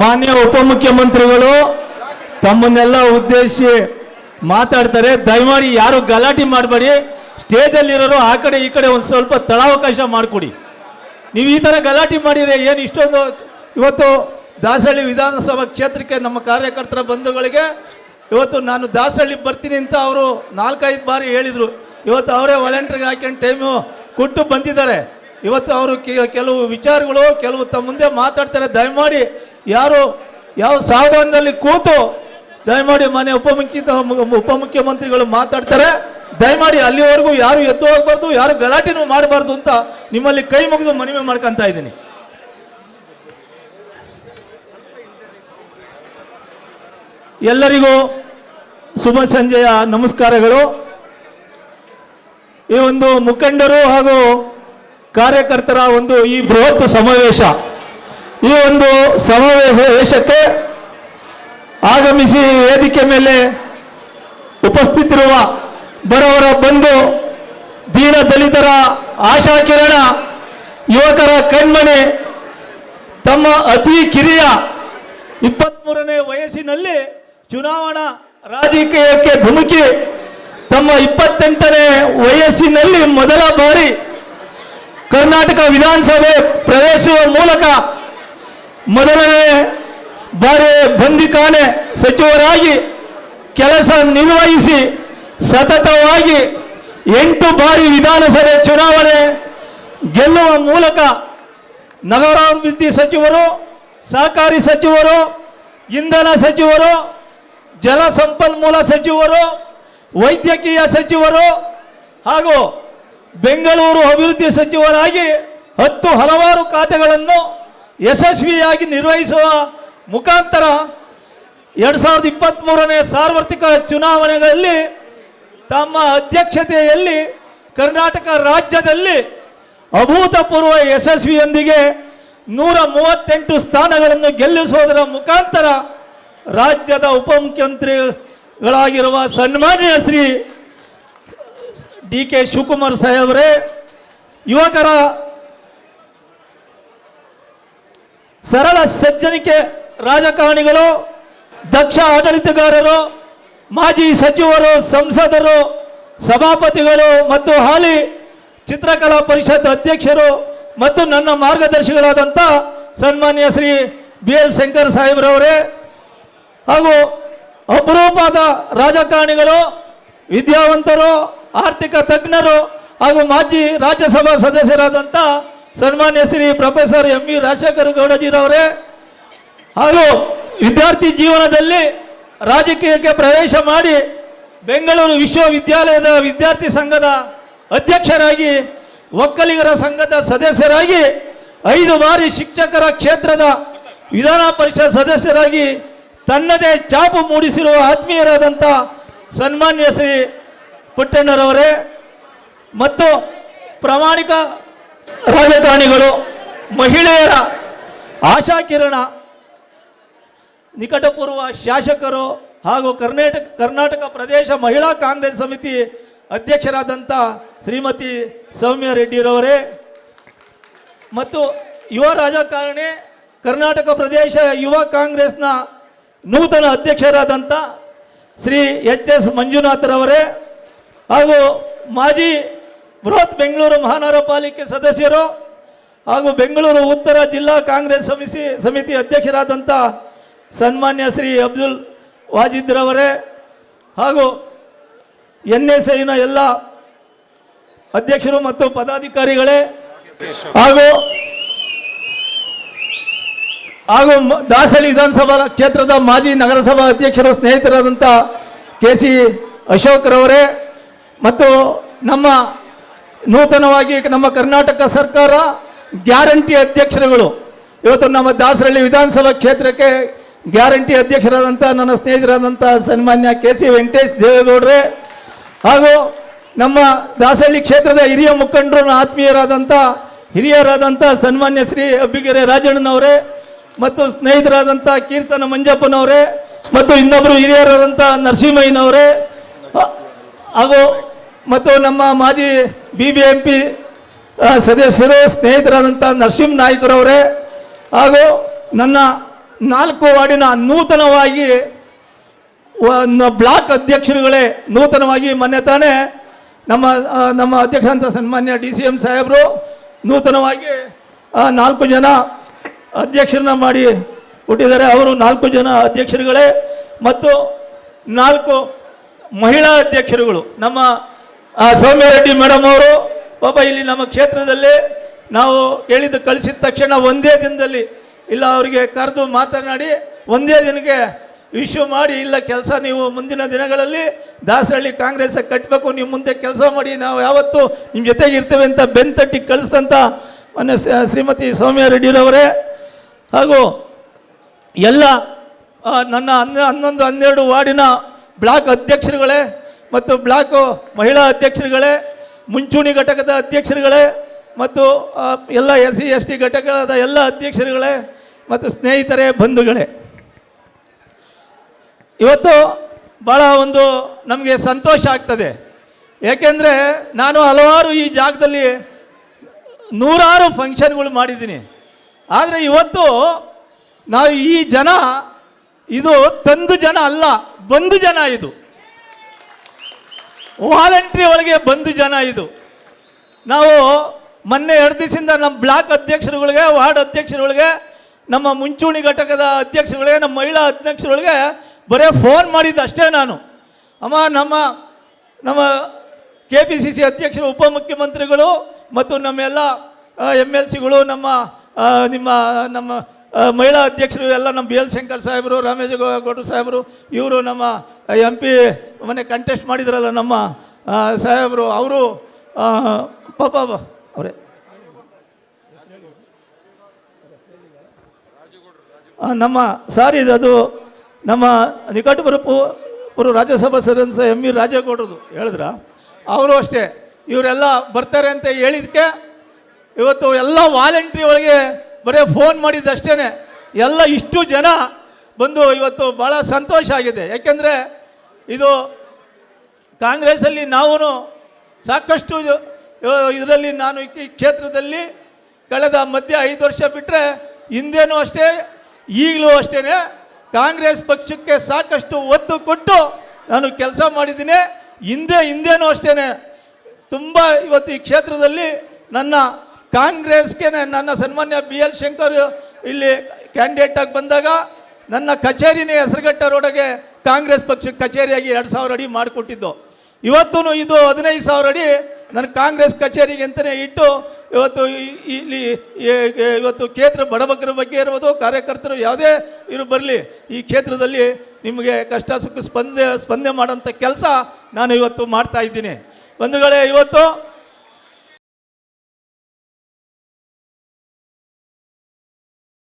ಮಾನ್ಯ ಉಪಮುಖ್ಯಮಂತ್ರಿಗಳು, ತಮ್ಮನ್ನೆಲ್ಲ ಉದ್ದೇಶಿಸಿ ಮಾತಾಡ್ತಾರೆ. ದಯಮಾಡಿ ಯಾರು ಗಲಾಟೆ ಮಾಡಬೇಡಿ. ಸ್ಟೇಜಲ್ಲಿರೋರು ಆ ಕಡೆ ಈ ಕಡೆ ಒಂದು ಸ್ವಲ್ಪ ತಳಾವಕಾಶ ಮಾಡಿಕೊಡಿ. ನೀವು ಈ ಥರ ಗಲಾಟೆ ಮಾಡಿದರೆ ಏನು ಇಷ್ಟೊಂದು ಇವತ್ತು ದಾಸಹಳ್ಳಿ ವಿಧಾನಸಭಾ ಕ್ಷೇತ್ರಕ್ಕೆ ನಮ್ಮ ಕಾರ್ಯಕರ್ತರ ಬಂಧುಗಳಿಗೆ ಇವತ್ತು ನಾನು ದಾಸಹಳ್ಳಿ ಬರ್ತೀನಿ ಅಂತ ಅವರು ನಾಲ್ಕೈದು ಬಾರಿ ಹೇಳಿದರು. ಇವತ್ತು ಅವರೇ ವಾಲಂಟ್ರಿಗೆ ಹಾಕೊಂಡು ಟೈಮು ಕೊಟ್ಟು ಬಂದಿದ್ದಾರೆ. ಇವತ್ತು ಅವರು ಕೆಲವು ವಿಚಾರಗಳು, ಕೆಲವು ತಮ್ಮ ಮುಂದೆ ಮಾತಾಡ್ತಾರೆ. ದಯಮಾಡಿ ಯಾರು ಯಾವ ಸಾವಧಾನದಲ್ಲಿ ಕೂತು ದಯಮಾಡಿ ಮನೆ ಉಪಮುಖ್ಯ ಉಪಮುಖ್ಯಮಂತ್ರಿಗಳು ಮಾತಾಡ್ತಾರೆ. ದಯಮಾಡಿ ಅಲ್ಲಿವರೆಗೂ ಯಾರು ಎದ್ದು ಹೋಗ್ಬಾರ್ದು, ಯಾರು ಗಲಾಟೆನೂ ಮಾಡಬಾರ್ದು ಅಂತ ನಿಮ್ಮಲ್ಲಿ ಕೈ ಮುಗಿದು ಮನವಿ ಮಾಡ್ಕೊಂತ ಇದ್ದೀನಿ. ಎಲ್ಲರಿಗೂ ಶುಭ ಸಂಜೆಯ ನಮಸ್ಕಾರಗಳು. ಈ ಒಂದು ಮುಖಂಡರು ಹಾಗೂ ಕಾರ್ಯಕರ್ತರ ಒಂದು ಈ ಬೃಹತ್ ಸಮಾವೇಶ, ಈ ಒಂದು ಸಮಾವೇಶಕ್ಕೆ ಆಗಮಿಸಿ ವೇದಿಕೆ ಮೇಲೆ ಉಪಸ್ಥಿತಿರುವ ಬಡವರ ಬಂಧು, ದೀನ ದಲಿತರ ಆಶಾಕಿರಣ, ಯುವಕರ ಕಣ್ಮಣಿ, ತಮ್ಮ ಅತಿ ಕಿರಿಯ ಇಪ್ಪತ್ಮೂರನೇ ವಯಸ್ಸಿನಲ್ಲಿ ಚುನಾವಣಾ ರಾಜಕೀಯಕ್ಕೆ ಧುಮುಕಿ, ತಮ್ಮ ಇಪ್ಪತ್ತೆಂಟನೇ ವಯಸ್ಸಿನಲ್ಲಿ ಮೊದಲ ಬಾರಿ ಕರ್ನಾಟಕ ವಿಧಾನಸಭೆ ಪ್ರವೇಶಿಸುವ ಮೂಲಕ ಮೊದಲನೇ ಬಾರಿ ಬಂದಿಖಾನೆ ಸಚಿವರಾಗಿ ಕೆಲಸ ನಿರ್ವಹಿಸಿ ಸತತವಾಗಿ ಎಂಟು ಬಾರಿ ವಿಧಾನಸಭೆ ಚುನಾವಣೆ ಗೆಲ್ಲುವ ಮೂಲಕ ನಗರಾಭಿವೃದ್ಧಿ ಸಚಿವರು, ಸಹಕಾರಿ ಸಚಿವರು, ಇಂಧನ ಸಚಿವರು, ಜಲಸಂಪನ್ಮೂಲ ಸಚಿವರು, ವೈದ್ಯಕೀಯ ಸಚಿವರು ಹಾಗೂ ಬೆಂಗಳೂರು ಅಭಿವೃದ್ಧಿ ಸಚಿವರಾಗಿ ಹತ್ತು ಹಲವಾರು ಖಾತೆಗಳನ್ನು ಯಶಸ್ವಿಯಾಗಿ ನಿರ್ವಹಿಸುವ ಮುಖಾಂತರ ಎರಡು ಸಾವಿರದ ಇಪ್ಪತ್ತ್ಮೂರನೇ ಸಾರ್ವತ್ರಿಕ ಚುನಾವಣೆಗಳಲ್ಲಿ ತಮ್ಮ ಅಧ್ಯಕ್ಷತೆಯಲ್ಲಿ ಕರ್ನಾಟಕ ರಾಜ್ಯದಲ್ಲಿ ಅಭೂತಪೂರ್ವ ಯಶಸ್ವಿಯೊಂದಿಗೆ ನೂರ ಮೂವತ್ತೆಂಟು ಸ್ಥಾನಗಳನ್ನು ಗೆಲ್ಲಿಸುವುದರ ಮುಖಾಂತರ ರಾಜ್ಯದ ಉಪಮುಖ್ಯಮಂತ್ರಿಗಳಾಗಿರುವ ಸನ್ಮಾನ್ಯ ಶ್ರೀ ಡಿ ಕೆ ಶಿವಕುಮಾರ್ ಸಾಹೇಬ್ರೆ, ಯುವಕರ ಸರಳ ಸಜ್ಜನಿಕೆ ರಾಜಕಾರಣಿಗಳು, ದಕ್ಷ ಆಡಳಿತಗಾರರು, ಮಾಜಿ ಸಚಿವರು, ಸಂಸದರು, ಸಭಾಪತಿಗಳು ಮತ್ತು ಹಾಲಿ ಚಿತ್ರಕಲಾ ಪರಿಷತ್ ಅಧ್ಯಕ್ಷರು ಮತ್ತು ನನ್ನ ಮಾರ್ಗದರ್ಶಿಗಳಾದಂಥ ಸನ್ಮಾನ್ಯ ಶ್ರೀ ಬಿ ಎಲ್ ಶಂಕರ್ ಸಾಹೇಬ್ರವರೇ ಹಾಗೂ ಅಪರೂಪದ ರಾಜಕಾರಣಿಗಳು, ವಿದ್ಯಾವಂತರು ಆರ್ಥಿಕ ತಜ್ಞರು ಹಾಗೂ ಮಾಜಿ ರಾಜ್ಯಸಭಾ ಸದಸ್ಯರಾದಂಥ ಸನ್ಮಾನ್ಯ Shri professor M V Rajashekhara ಗೌಡಜಿರವರೇ ಹಾಗೂ ವಿದ್ಯಾರ್ಥಿ ಜೀವನದಲ್ಲಿ ರಾಜಕೀಯಕ್ಕೆ ಪ್ರವೇಶ ಮಾಡಿ ಬೆಂಗಳೂರು ವಿಶ್ವವಿದ್ಯಾಲಯದ ವಿದ್ಯಾರ್ಥಿ ಸಂಘದ ಅಧ್ಯಕ್ಷರಾಗಿ, ಒಕ್ಕಲಿಗರ ಸಂಘದ ಸದಸ್ಯರಾಗಿ, ಐದು ಬಾರಿ ಶಿಕ್ಷಕರ ಕ್ಷೇತ್ರದ ವಿಧಾನ ಪರಿಷತ್ ಸದಸ್ಯರಾಗಿ ತನ್ನದೇ ಚಾಪು ಮೂಡಿಸಿರುವ ಆತ್ಮೀಯರಾದಂಥ ಸನ್ಮಾನ್ಯ ಶ್ರೀ ಪುಟ್ಟಣ್ಣರವರೇ ಮತ್ತು ಪ್ರಾಮಾಣಿಕ ರಾಜಕಾರಣಿಗಳು, ಮಹಿಳೆಯರ ಆಶಾಕಿರಣ ನಿಕಟಪೂರ್ವ ಶಾಸಕರು ಹಾಗೂ ಕರ್ನಾಟಕ ಕರ್ನಾಟಕ ಪ್ರದೇಶ ಮಹಿಳಾ ಕಾಂಗ್ರೆಸ್ ಸಮಿತಿ ಅಧ್ಯಕ್ಷರಾದಂಥ ಶ್ರೀಮತಿ ಸೌಮ್ಯ ರೆಡ್ಡಿರವರೇ ಮತ್ತು ಯುವ ರಾಜಕಾರಣಿ, ಕರ್ನಾಟಕ ಪ್ರದೇಶ ಯುವ ಕಾಂಗ್ರೆಸ್ನ ನೂತನ ಅಧ್ಯಕ್ಷರಾದಂಥ ಶ್ರೀ ಎಚ್ ಎಸ್ ಮಂಜುನಾಥ್ರವರೇ ಹಾಗೂ ಮಾಜಿ ಬೃಹತ್ ಬೆಂಗಳೂರು ಮಹಾನಗರ ಪಾಲಿಕೆ ಸದಸ್ಯರು ಹಾಗೂ ಬೆಂಗಳೂರು ಉತ್ತರ ಜಿಲ್ಲಾ ಕಾಂಗ್ರೆಸ್ ಸಮಿತಿ ಸಮಿತಿ ಅಧ್ಯಕ್ಷರಾದಂಥ ಸನ್ಮಾನ್ಯ ಶ್ರೀ ಅಬ್ದುಲ್ ವಾಜಿದ್ರವರೇ ಹಾಗೂ ಎನ್ ಎಸ್ ಐನ ಎಲ್ಲ ಅಧ್ಯಕ್ಷರು ಮತ್ತು ಪದಾಧಿಕಾರಿಗಳೇ ಹಾಗೂ ಹಾಗೂ ದಾಸಳಿ ವಿಧಾನಸಭಾ ಕ್ಷೇತ್ರದ ಮಾಜಿ ನಗರಸಭಾ ಅಧ್ಯಕ್ಷರು ಸ್ನೇಹಿತರಾದಂಥ ಕೆ ಸಿ ಅಶೋಕ್ರವರೇ ಮತ್ತು ನಮ್ಮ ನೂತನವಾಗಿ ನಮ್ಮ ಕರ್ನಾಟಕ ಸರ್ಕಾರ ಗ್ಯಾರಂಟಿ ಅಧ್ಯಕ್ಷರುಗಳು. ಇವತ್ತು ನಮ್ಮ ದಾಸರಳ್ಳಿ ವಿಧಾನಸಭಾ ಕ್ಷೇತ್ರಕ್ಕೆ ಗ್ಯಾರಂಟಿ ಅಧ್ಯಕ್ಷರಾದಂಥ ನನ್ನ ಸ್ನೇಹಿತರಾದಂಥ ಸನ್ಮಾನ್ಯ ಕೆ ಸಿ ವೆಂಕಟೇಶ್ ದೇವೇಗೌಡರೇ ಹಾಗೂ ನಮ್ಮ ದಾಸಹಳ್ಳಿ ಕ್ಷೇತ್ರದ ಹಿರಿಯ ಮುಖಂಡರು, ಆತ್ಮೀಯರಾದಂಥ, ಹಿರಿಯರಾದಂಥ ಸನ್ಮಾನ್ಯ ಶ್ರೀ ಅಬ್ಬಿಗೆರೆ ರಾಜಣ್ಣನವರೇ ಮತ್ತು ಸ್ನೇಹಿತರಾದಂಥ ಕೀರ್ತನ ಮಂಜಪ್ಪನವರೇ ಮತ್ತು ಇನ್ನೊಬ್ಬರು ಹಿರಿಯರಾದಂಥ ನರಸಿಂಹಯ್ಯನವರೇ ಹಾಗೂ ಮತ್ತು ನಮ್ಮ ಮಾಜಿ ಬಿ ಬಿ ಎಂ ಪಿ ಸದಸ್ಯರು, ಸ್ನೇಹಿತರಾದಂಥ ನರಸಿಂಹ ನಾಯ್ಕರವರೇ ಹಾಗೂ ನನ್ನ ನಾಲ್ಕು ವಾರ್ಡಿನ ನೂತನವಾಗಿ ಬ್ಲಾಕ್ ಅಧ್ಯಕ್ಷರುಗಳೇ ನೂತನವಾಗಿ ಮೊನ್ನೆ ತಾನೇ ನಮ್ಮ ನಮ್ಮ ನಮ್ಮ ಅಧ್ಯಕ್ಷರಂಥ ಸನ್ಮಾನ್ಯ ಡಿ ಸಿ ಎಂ ಸಾಹೇಬರು ನೂತನವಾಗಿ ನಾಲ್ಕು ಜನ ಅಧ್ಯಕ್ಷರನ್ನ ಮಾಡಿ ಹುಟ್ಟಿದ್ದಾರೆ. ಅವರು ನಾಲ್ಕು ಜನ ಅಧ್ಯಕ್ಷರುಗಳೇ ಮತ್ತು ನಾಲ್ಕು ಮಹಿಳಾ ಅಧ್ಯಕ್ಷರುಗಳು. ನಮ್ಮ ಆ, ಸೌಮ್ಯ ರೆಡ್ಡಿ ಮೇಡಮ್ ಅವರು ಪಾಪ ಇಲ್ಲಿ ನಮ್ಮ ಕ್ಷೇತ್ರದಲ್ಲಿ ನಾವು ಹೇಳಿದ್ದು ಕಳಿಸಿದ ತಕ್ಷಣ ಒಂದೇ ದಿನದಲ್ಲಿ ಇಲ್ಲ ಅವರಿಗೆ ಕರೆದು ಮಾತನಾಡಿ ಒಂದೇ ದಿನಕ್ಕೆ ವಿಶ್ವ ಮಾಡಿ ಇಲ್ಲ ಕೆಲಸ ನೀವು ಮುಂದಿನ ದಿನಗಳಲ್ಲಿ ದಾಸಹಳ್ಳಿ ಕಾಂಗ್ರೆಸ್ ಕಟ್ಟಬೇಕು ನೀವು ಮುಂದೆ ಕೆಲಸ ಮಾಡಿ ನಾವು ಯಾವತ್ತೂ ನಿಮ್ಮ ಜೊತೆಗೆ ಇರ್ತೇವೆ ಅಂತ ಬೆಂತಟ್ಟಿ ಕಳಿಸಿದಂಥ ಮೊನ್ನೆ ಶ್ರೀಮತಿ ಸೌಮ್ಯ ರೆಡ್ಡಿರವರೇ ಹಾಗೂ ಎಲ್ಲ ನನ್ನ ಹನ್ನ ಹನ್ನೊಂದು ಹನ್ನೆರಡು ವಾರ್ಡಿನ ಬ್ಲಾಕ್ ಅಧ್ಯಕ್ಷರುಗಳೇ ಮತ್ತು ಬ್ಲಾಕು ಮಹಿಳಾ ಅಧ್ಯಕ್ಷರುಗಳೇ, ಮುಂಚೂಣಿ ಘಟಕದ ಅಧ್ಯಕ್ಷರುಗಳೇ, ಮತ್ತು ಎಲ್ಲ ಎಸ್ ಸಿ, ಎಸ್ ಟಿ ಘಟಕದ ಎಲ್ಲ ಅಧ್ಯಕ್ಷರುಗಳೇ, ಮತ್ತು ಸ್ನೇಹಿತರೇ, ಬಂಧುಗಳೇ. ಇವತ್ತು ಭಾಳ ಒಂದು ನಮಗೆ ಸಂತೋಷ ಆಗ್ತದೆ. ಏಕೆಂದರೆ ನಾನು ಹಲವಾರು ಈ ಜಾಗದಲ್ಲಿ ನೂರಾರು ಫಂಕ್ಷನ್ಗಳು ಮಾಡಿದ್ದೀನಿ. ಆದರೆ ಇವತ್ತು ನಾವು ಈ ಜನ, ಇದು ತಂದು ಜನ ಅಲ್ಲ, ಬಂದು ಜನ ಇದು. ವಾಲಂಟ್ರಿ ಒಳಗೆ ಬಂದು ಜನ ಇದು. ನಾವು ಮೊನ್ನೆ ಎರಡು ದಿವಸದಿಂದ ನಮ್ಮ ಬ್ಲಾಕ್ ಅಧ್ಯಕ್ಷರುಗಳಿಗೆ, ವಾರ್ಡ್ ಅಧ್ಯಕ್ಷರುಗಳಿಗೆ, ನಮ್ಮ ಮುಂಚೂಣಿ ಘಟಕದ ಅಧ್ಯಕ್ಷರುಗಳಿಗೆ, ನಮ್ಮ ಮಹಿಳಾ ಅಧ್ಯಕ್ಷರುಗಳಿಗೆ ಬರೀ ಫೋನ್ ಮಾಡಿದ್ದು ಅಷ್ಟೇ ನಾನು. ಅಮ್ಮ, ನಮ್ಮ ನಮ್ಮ ಕೆ ಪಿ ಸಿ ಸಿ ಅಧ್ಯಕ್ಷರು, ಉಪಮುಖ್ಯಮಂತ್ರಿಗಳು ಮತ್ತು ನಮ್ಮೆಲ್ಲ ಎಂ ಎಲ್ ಸಿಗಳು, ನಮ್ಮ ನಿಮ್ಮ, ನಮ್ಮ ಮಹಿಳಾ ಅಧ್ಯಕ್ಷರು ಎಲ್ಲ ನಮ್ಮ ಬಿ ಎಲ್ ಶಂಕರ್ ಸಾಹೇಬರು ರಾಮೇಗೌಡರು ಸಾಹೇಬರು, ಇವರು ನಮ್ಮ ಎಂ ಪಿ ಮೊನ್ನೆ ಕಂಟೆಸ್ಟ್ ಮಾಡಿದ್ರಲ್ಲ ನಮ್ಮ ಸಾಹೇಬರು, ಅವರು ಪಾಪ ಅವರೇ. ನಮ್ಮ ಸಾರಿ ಅದು ನಮ್ಮ ನಿಕಟಪುರ ಅವರು ರಾಜ್ಯಸಭಾ ಸದಸ್ಯ ಎಂ ಇ ರಾಜೇಗೌಡರದು ಹೇಳಿದ್ರ. ಅವರು ಅಷ್ಟೇ, ಇವರೆಲ್ಲ ಬರ್ತಾರೆ ಅಂತ ಹೇಳಿದಕ್ಕೆ ಇವತ್ತು ಎಲ್ಲ ವಾಲಂಟ್ರಿ ಒಳಗೆ ಬರೀ ಫೋನ್ ಮಾಡಿದ್ದಷ್ಟೇ ಎಲ್ಲ ಇಷ್ಟು ಜನ ಬಂದು ಇವತ್ತು ಭಾಳ ಸಂತೋಷ ಆಗಿದೆ. ಯಾಕೆಂದರೆ ಇದು ಕಾಂಗ್ರೆಸ್ಸಲ್ಲಿ ನಾವು ಸಾಕಷ್ಟು ಇದರಲ್ಲಿ ನಾನು ಈ ಕ್ಷೇತ್ರದಲ್ಲಿ ಕಳೆದ ಮಧ್ಯ ಐದು ವರ್ಷ ಬಿಟ್ಟರೆ ಹಿಂದೇನೂ ಅಷ್ಟೇ, ಈಗಲೂ ಅಷ್ಟೇ ಕಾಂಗ್ರೆಸ್ ಪಕ್ಷಕ್ಕೆ ಸಾಕಷ್ಟು ಒತ್ತು ಕೊಟ್ಟು ನಾನು ಕೆಲಸ ಮಾಡಿದ್ದೀನಿ. ಹಿಂದೆ ಹಿಂದೇನೂ ಅಷ್ಟೇ ತುಂಬ ಇವತ್ತು ಈ ಕ್ಷೇತ್ರದಲ್ಲಿ ನನ್ನ ಕಾಂಗ್ರೆಸ್ಗೆ ನನ್ನ ಸನ್ಮಾನ್ಯ ಬಿ ಎಲ್ ಶಂಕರ್ ಇಲ್ಲಿ ಕ್ಯಾಂಡಿಡೇಟ್ ಆಗಿ ಬಂದಾಗ ನನ್ನ ಕಚೇರಿನೇ ಹೆಸರುಘಟ್ಟ ರೋಡಗೆ ಕಾಂಗ್ರೆಸ್ ಪಕ್ಷಕ್ಕೆ ಕಚೇರಿಯಾಗಿ ಎರಡು ಸಾವಿರ ಅಡಿ ಮಾಡಿಕೊಟ್ಟಿದ್ದು. ಇವತ್ತೂ ಇದು ಹದಿನೈದು ಸಾವಿರ ಅಡಿ ನನ್ನ ಕಾಂಗ್ರೆಸ್ ಕಚೇರಿಗೆ ಅಂತಲೇ ಇಟ್ಟು ಇವತ್ತು ಇಲ್ಲಿ ಇವತ್ತು ಕ್ಷೇತ್ರ ಬಡಬಗ್ಗರ ಬಗ್ಗೆ ಇರ್ಬೋದು, ಕಾರ್ಯಕರ್ತರು ಯಾವುದೇ ಇರು ಬರಲಿ, ಈ ಕ್ಷೇತ್ರದಲ್ಲಿ ನಿಮಗೆ ಕಷ್ಟ ಸುಖ ಸ್ಪಂದ ಸ್ಪಂದನೆ ಮಾಡೋಂಥ ಕೆಲಸ ನಾನು ಇವತ್ತು ಮಾಡ್ತಾ ಇದ್ದೀನಿ. ಬಂಧುಗಳೇ, ಇವತ್ತು